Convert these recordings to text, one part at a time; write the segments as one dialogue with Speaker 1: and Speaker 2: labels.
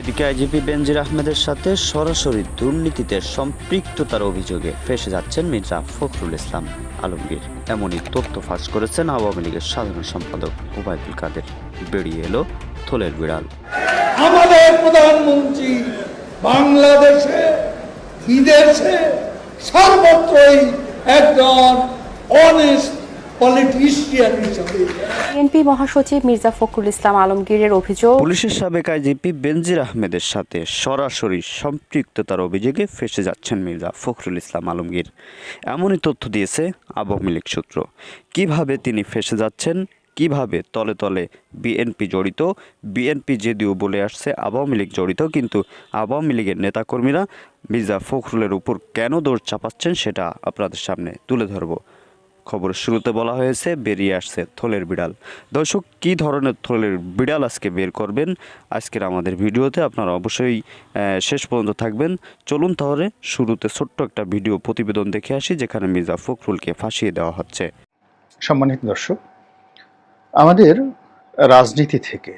Speaker 1: এদিকে আইজিপি বেনজির আহমেদের সাথে সরাসরি দুর্নীতিতে সম্পৃক্ততার অভিযোগে ফেসে যাচ্ছেন মির্জা ফখরুল ইসলাম আলমগীর। এমনই তথ্য ফাঁস করেছেন আওয়ামী লীগের সাধারণ সম্পাদক ওবায়দুল কাদের। বেরিয়ে এলো থলের বিড়াল।
Speaker 2: আমাদের প্রধানমন্ত্রী বাংলাদেশে, বিদেশে সর্বত্রই একজন অনেস্ট
Speaker 3: বিএনপি মহাসচিব মির্জা ফখরুল ইসলাম আলমগীরের অভিযোগ
Speaker 1: পুলিশের সাবেক আইজিপি বেনজির আহমেদের সাথে সরাসরি সম্পৃক্ততার অভিযোগে ফেসে যাচ্ছেন মির্জা ফখরুল ইসলাম আলমগীর। এমনই তথ্য দিয়েছে আওয়ামী লীগ সূত্র। কীভাবে তিনি ফেসে যাচ্ছেন কীভাবে তলে তলে বিএনপি জড়িত বিএনপি যদিও বলে আসছে আওয়ামী লীগ জড়িত কিন্তু আওয়ামী লীগের নেতাকর্মীরা মির্জা ফখরুলের উপর কেন দৌড় চাপাচ্ছেন সেটা আপনাদের সামনে তুলে ধরব। খবরের শুরুতে বলা হয়েছে, বেরিয়ে আসছে থলের বিড়াল। দর্শক, কী ধরনের থলের বিড়াল আজকে বের করবেন? আজকের আমাদের ভিডিওতে আপনারা অবশ্যই শেষ পর্যন্ত থাকবেন। চলুন তাহলে শুরুতে ছোট্ট একটা ভিডিও প্রতিবেদন দেখে আসি, যেখানে মির্জা ফখরুলকে ফাঁসিয়ে দেওয়া হচ্ছে।
Speaker 4: সম্মানিত দর্শক, আমাদের রাজনীতি থেকে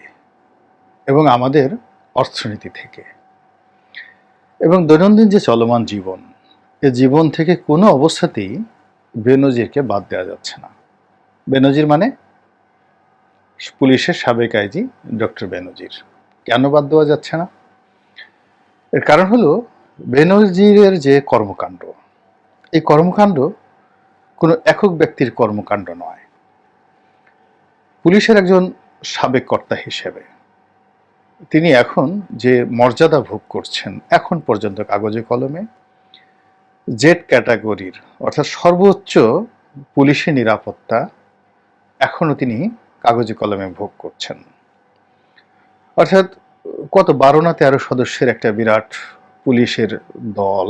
Speaker 4: এবং আমাদের অর্থনীতি থেকে এবং দৈনন্দিন যে চলমান জীবন, এ জীবন থেকে কোনো অবস্থাতেই বেনজিরকে বাদ দেওয়া যাচ্ছে না। বেনজির মানে? পুলিশের সাবেক আইজি ডক্টর বেনজির। কেন বাদ দেওয়া যাচ্ছে না? এর কারণ হলো, বেনজিরের যে কর্মকাণ্ড, এই কর্মকাণ্ড কোনো একক ব্যক্তির কর্মকাণ্ড নয়। পুলিশের একজন সাবেক কর্তা হিসেবে তিনি এখন যে মর্যাদা ভোগ করছেন, এখন পর্যন্ত কাগজে কলমে জেড ক্যাটাগরির, অর্থাৎ সর্বোচ্চ পুলিশি নিরাপত্তা এখনও তিনি কাগজে কলমে ভোগ করছেন। অর্থাৎ কত বারো না তেরো সদস্যের একটা বিরাট পুলিশের দল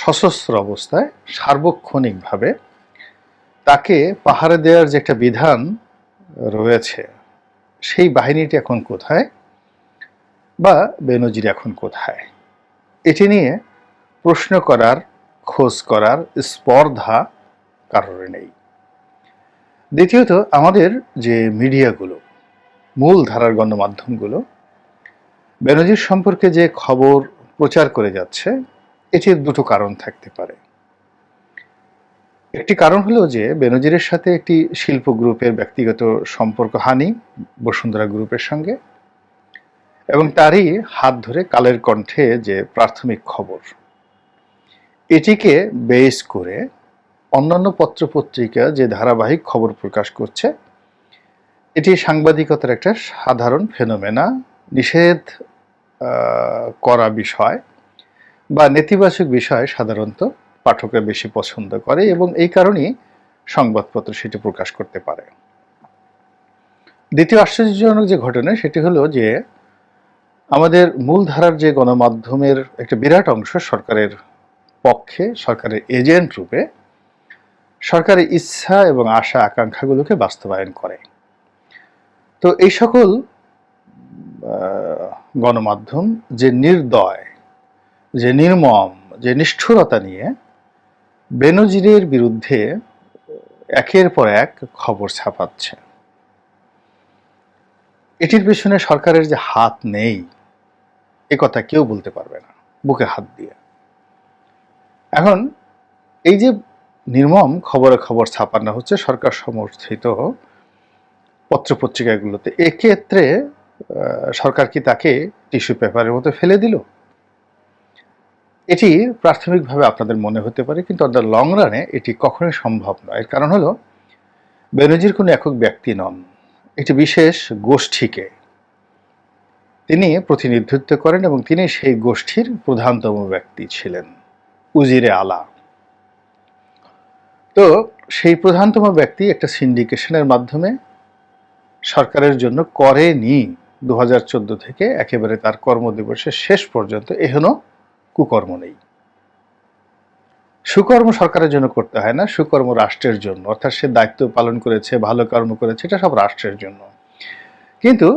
Speaker 4: সশস্ত্র অবস্থায় সার্বক্ষণিকভাবে তাকে পাহাড়ে দেওয়ার যে একটা বিধান রয়েছে, সেই বাহিনীটি এখন কোথায় বা বেনজির এখন কোথায়? এটি নিয়ে প্রশ্ন করার, খোঁজ করার স্পর্ধা কারোর নেই। দ্বিতীয়ত, আমাদের যে মিডিয়াগুলো মূল ধারার গণমাধ্যমগুলো, বেনজির সম্পর্কে যে খবর প্রচার করে যাচ্ছে, এটির দুটো কারণ থাকতে পারে। একটি কারণ হলো যে, বেনজিরের সাথে একটি শিল্প গ্রুপের ব্যক্তিগত সম্পর্ক হানি, বসুন্ধরা গ্রুপের সঙ্গে, এবং তারই হাত ধরে কালের কণ্ঠে যে প্রাথমিক খবর। এটিকে বেস করে অন্যান্য পত্রপত্রিকা যে ধারাবাহিক খবর প্রকাশ করছে, এটি সাংবাদিকতার একটা সাধারণ ফেনোমেনা, নিষেধ করা বিষয় বা নেতিবাচক বিষয় সাধারণত পাঠকরা বেশি পছন্দ করে এবং এই কারণেই সংবাদপত্র সেটি প্রকাশ করতে পারে। দ্বিতীয় আশ্চর্যজনক যে ঘটনা সেটি হলো যে আমাদের মূলধারার যে গণমাধ্যমের একটা বিরাট অংশ সরকারের পক্ষে সরকারের এজেন্ট রূপে সরকারের ইচ্ছা এবং আশা আকাঙ্ক্ষাগুলোকে বাস্তবায়ন করে। তো এই সকল গণমাধ্যম যে নির্দয়, যে নির্মম, যে নিষ্ঠুরতা নিয়ে বেনজিরের বিরুদ্ধে একের পর এক খবর ছাপাচ্ছে। এটির পেছনে সরকারের যে হাত নেই, এ কথা কেউ বলতে পারবে না, বুকে হাত দিয়ে। এখন এই যে নির্মম খবরে খবর ছাপানো হচ্ছে, সরকার সমর্থিত পত্রপত্রিকাগুলোতে, এক্ষেত্রে সরকার কি তাকে টিস্যু পেপারের মতো ফেলে দিল? এটি প্রাথমিকভাবে আপনাদের মনে হতে পারে, কিন্তু অন দ্য লং রানে এটি কখনোই সম্ভব নয়। এর কারণ হলো, বেনজির কোনো একক ব্যক্তি নন। একটি বিশেষ গোষ্ঠীকে তিনি প্রতিনিধিত্ব করেন এবং তিনি সেই গোষ্ঠীর প্রধানতম ব্যক্তি ছিলেন। উজিরে আলা। তো সেই প্রধানতম ব্যক্তি একটা সিন্ডিকেশনের মাধ্যমে সরকারের জন্য করেনি দু হাজার চোদ্দ থেকে, একেবারে তার কর্মদিবসের শেষ পর্যন্ত। এখনও কুকর্ম নেই। সুকর্ম সরকারের জন্য করতে হয় না, সুকর্ম রাষ্ট্রের জন্য। অর্থাৎ সে দায়িত্ব পালন করেছে, ভালো কর্ম করেছে, এটা সব রাষ্ট্রের জন্য। কিন্তু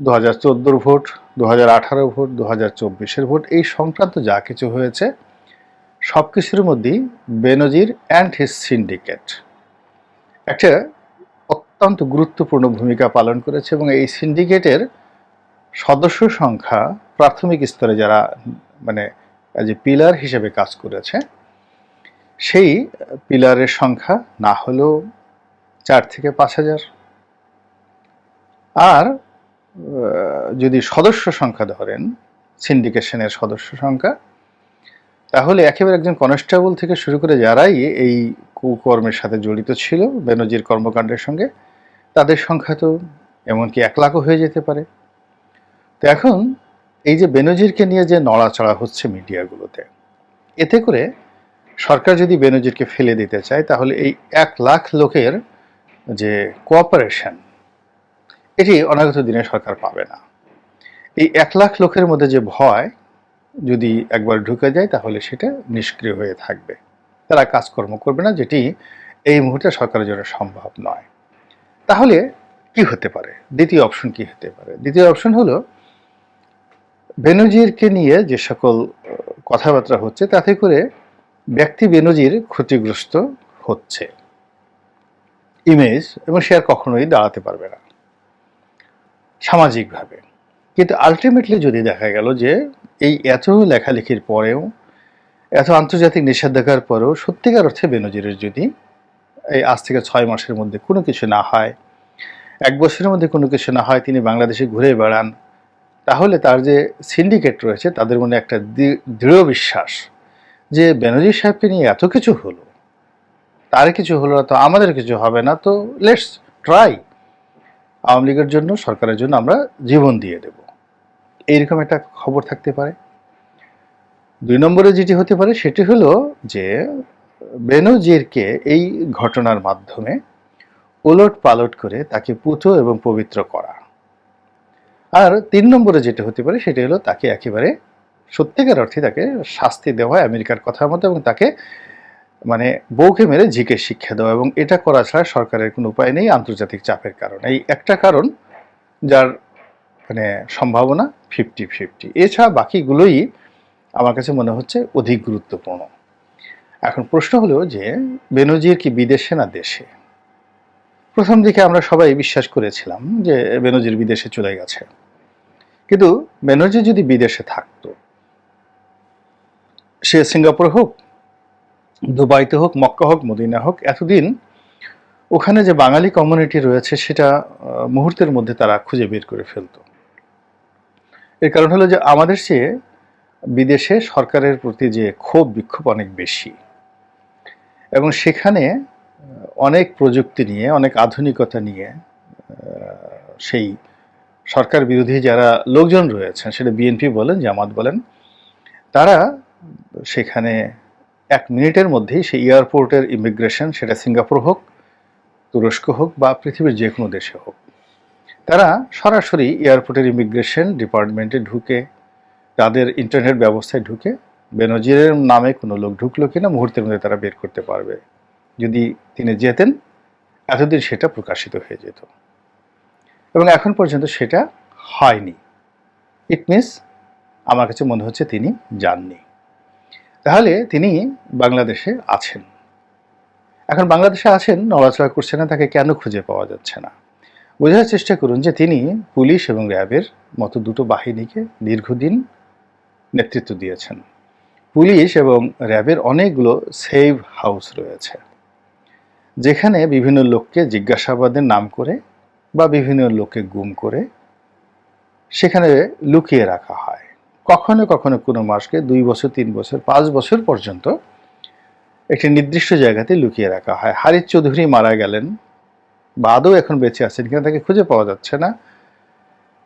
Speaker 4: দু হাজার ভোট দু হাজার আঠারো ভোট দু হাজার ভোট, এই সংক্রান্ত যা কিছু হয়েছে সব কিছুর মধ্যেই বেনজির অ্যান্ড হিস সিন্ডিকেট একটা অত্যন্ত গুরুত্বপূর্ণ ভূমিকা পালন করেছে এবং এই সিন্ডিকেটের সদস্য সংখ্যা প্রাথমিক স্তরে যারা মানে যে পিলার হিসেবে কাজ করেছে, সেই পিলারের সংখ্যা না হলেও চার থেকে পাঁচ হাজার। আর যদি সদস্য সংখ্যা ধরেন সিন্ডিকেশনের সদস্য সংখ্যা তাহলে একেবারে একজন কনস্টেবল থেকে শুরু করে যারাই এই কুকর্মের সাথে জড়িত ছিল, বেনজির কর্মকাণ্ডের সঙ্গে, তাদের সংখ্যা তো এমনকি এক লাখও হয়ে যেতে পারে। তো এখন এই যে বেনজিরকে নিয়ে যে নড়াচড়া হচ্ছে মিডিয়াগুলোতে, এতে করে সরকার যদি বেনজিরকে ফেলে দিতে চায়, তাহলে এই এক লাখ লোকের যে কোঅপারেশন এটি অনাগত দিনে সরকার পাবে না। এই এক লাখ লোকের মধ্যে যে ভয় যদি একবার ঢুকে যায়, তাহলে সেটা নিষ্ক্রিয় হয়ে থাকবে। তারা কাজকর্ম করবে না, যেটি এই মুহূর্তে সরকারের জন্য সম্ভব নয়। তাহলে কি হতে পারে? দ্বিতীয় অপশন কি হতে পারে? দ্বিতীয় অপশন হলো, বেনজিরকে নিয়ে যে সকল কথাবার্তা হচ্ছে, তাতে করে ব্যক্তি বেনজির ক্ষতিগ্রস্ত হচ্ছে। ইমেজ এবং সে আর কখনোই দাঁড়াতে পারবে না। সামাজিকভাবে। কিন্তু আলটিমেটলি যদি দেখা গেল যে এই এত লেখালেখির পরেও, এত আন্তর্জাতিক নিষেধাজ্ঞার পরেও সত্যিকার অর্থে বেনজিরের যদি এই আজ থেকে ছয় মাসের মধ্যে কোনো কিছু না হয়, এক বছরের মধ্যে কোনো কিছু না হয়, তিনি বাংলাদেশে ঘুরে বেড়ান, তাহলে তার যে সিন্ডিকেট রয়েছে, তাদের মনে একটা দৃঢ় বিশ্বাস যে বেনজির সাহেবকে নিয়ে এত কিছু হলো, তার কিছু হলো না, তো আমাদের কিছু হবে না, তো লেটস ট্রাই আওয়ামী লীগের জন্য, সরকারের জন্য আমরা জীবন দিয়ে দেব। এইরকম একটা খবর থাকতে পারে। দুই নম্বরে যেটি হতে পারে সেটি হলো যে বেনজিরকে এই ঘটনার মাধ্যমে উলট পালট করে তাকে পুতো এবং পবিত্র করা। আর তিন নম্বরে যেটা হতে পারে সেটি হলো তাকে একেবারে সত্যিকার অর্থে তাকে শাস্তি দেওয়া আমেরিকার কথার মতো এবং তাকে মানে বউকে মেরে ঝিকে শিক্ষা দেওয়া এবং এটা করা ছাড়া সরকারের কোনো উপায় নেই আন্তর্জাতিক চাপের কারণ। এই একটা কারণ যার মানে সম্ভাবনা ফিফটি ফিফটি এছাড়া বাকিগুলোই আমার কাছে মনে হচ্ছে অধিক গুরুত্বপূর্ণ। এখন প্রশ্ন হলো যে, বেনজির কি বিদেশে না দেশে? প্রথম দিকে আমরা সবাই বিশ্বাস করেছিলাম যে বেনজির বিদেশে চলে গেছে। কিন্তু বেনজির যদি বিদেশে থাকতো, সে সিঙ্গাপুর হোক, দুবাইতে হোক, মক্কা হোক, মদিনা হোক, এতদিন ওখানে যে বাঙালি কমিউনিটি রয়েছে সেটা মুহূর্তের মধ্যে তারা খুঁজে বের করে ফেলতো। এর কারণ হলো যে আমাদের চেয়ে বিদেশে সরকারের প্রতি যে ক্ষোভ, বিক্ষোভ অনেক বেশি। এবং সেখানে অনেক প্রযুক্তি নিয়ে, অনেক আধুনিকতা নিয়ে সেই সরকার বিরোধী যারা লোকজন রয়েছেন, সেটা বিএনপি বলেন, জামাত বলেন, তারা সেখানে এক মিনিটের মধ্যেই সেই এয়ারপোর্টের ইমিগ্রেশন, সেটা সিঙ্গাপুর হোক, তুরস্ক হোক বা পৃথিবীর যে কোনো দেশে হোক তারা সরাসরি এয়ারপোর্টের ইমিগ্রেশন ডিপার্টমেন্টে ঢুকে, তাদের ইন্টারনেট ব্যবস্থায় ঢুকে, বেনজিরের নামে কোনো লোক ঢুকলো কিনা মুহূর্তের মধ্যে তারা বের করতে পারবে। যদি তিনি যেতেন, এতদিন সেটা প্রকাশিত হয়ে যেত। এবং এখন পর্যন্ত সেটা হয়নি। ইট মিনস আমার কাছে মনে হচ্ছে তিনি যাননি। তাহলে তিনি বাংলাদেশে আছেন। এখন বাংলাদেশে আছেন, নড়াচড়া করছে না, তাকে কেন খুঁজে পাওয়া যাচ্ছে না? বোঝার চেষ্টা করুন যে তিনি পুলিশ এবং র্যাবের মতো দুটো বাহিনীকে দীর্ঘদিন নেতৃত্ব দিয়েছেন। পুলিশ এবং র্যাবের অনেকগুলো সেভ হাউস রয়েছে, যেখানে বিভিন্ন লোককে জিজ্ঞাসাবাদের নাম করে বা বিভিন্ন লোককে গুম করে সেখানে লুকিয়ে রাখা হয়। কখনো কখনো কোনো মাসকে দুই বছর, তিন বছর, পাঁচ বছর পর্যন্ত একটি নির্দিষ্ট জায়গাতে লুকিয়ে রাখা হয়। হারিত চৌধুরী মারা গেলেন বা আদৌ এখন বেঁচে আছেন কিনা তাকে খুঁজে পাওয়া যাচ্ছে না।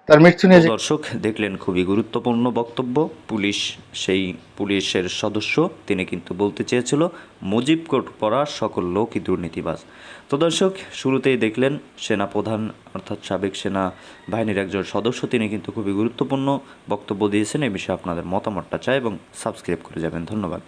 Speaker 4: তার মৃত্যু নিয়ে
Speaker 5: দর্শক, দেখলেন খুবই গুরুত্বপূর্ণ বক্তব্য। পুলিশ, সেই পুলিশের সদস্য, তিনি কিন্তু বলতে চেয়েছিল, মুজিব কোট পরা সকল লোকই দুর্নীতিবাজ। তো দর্শক, শুরুতেই দেখলেন সেনা প্রধান, অর্থাৎ সাবেক সেনা বাহিনীর একজন সদস্য, তিনি কিন্তু খুবই গুরুত্বপূর্ণ বক্তব্য দিয়েছেন। এই বিষয়ে আপনাদের মতামতটা চাই এবং সাবস্ক্রাইব করে যাবেন। ধন্যবাদ।